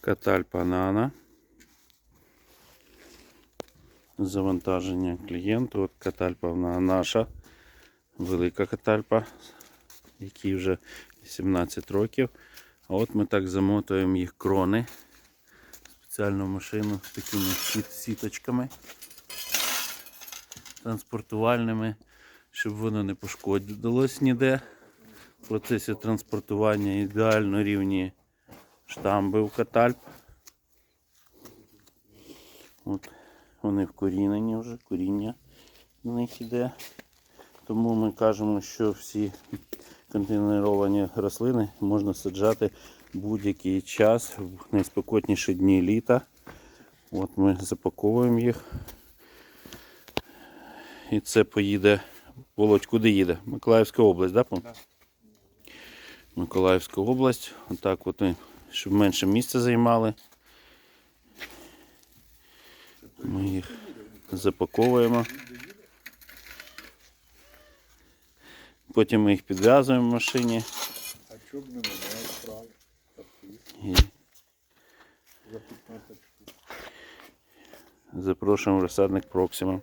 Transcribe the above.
Катальпа Нана. Завантаження клієнту. От катальпа вона наша. Велика катальпа, якій вже 17 років. А от ми так замотуємо їх крони. Спеціальну машину з такими сіточками транспортувальними, щоб воно не пошкодилось ніде. В процесі транспортування ідеально рівні штамби у катальп. От вони вкорінені вже, коріння в них іде. Тому ми кажемо, що всі контейнеровані рослини можна саджати будь-який час в найспекотніші дні літа. От ми запаковуємо їх. І це поїде. Володь, куди їде? Миколаївська область, так? Да? Миколаївська область. Отак от, щоб менше місця займали. Ми їх запаковуємо. Потім ми їх підв'язуємо в машині. А не справи? За 15 штук. запрошуємо розсадник Проксима.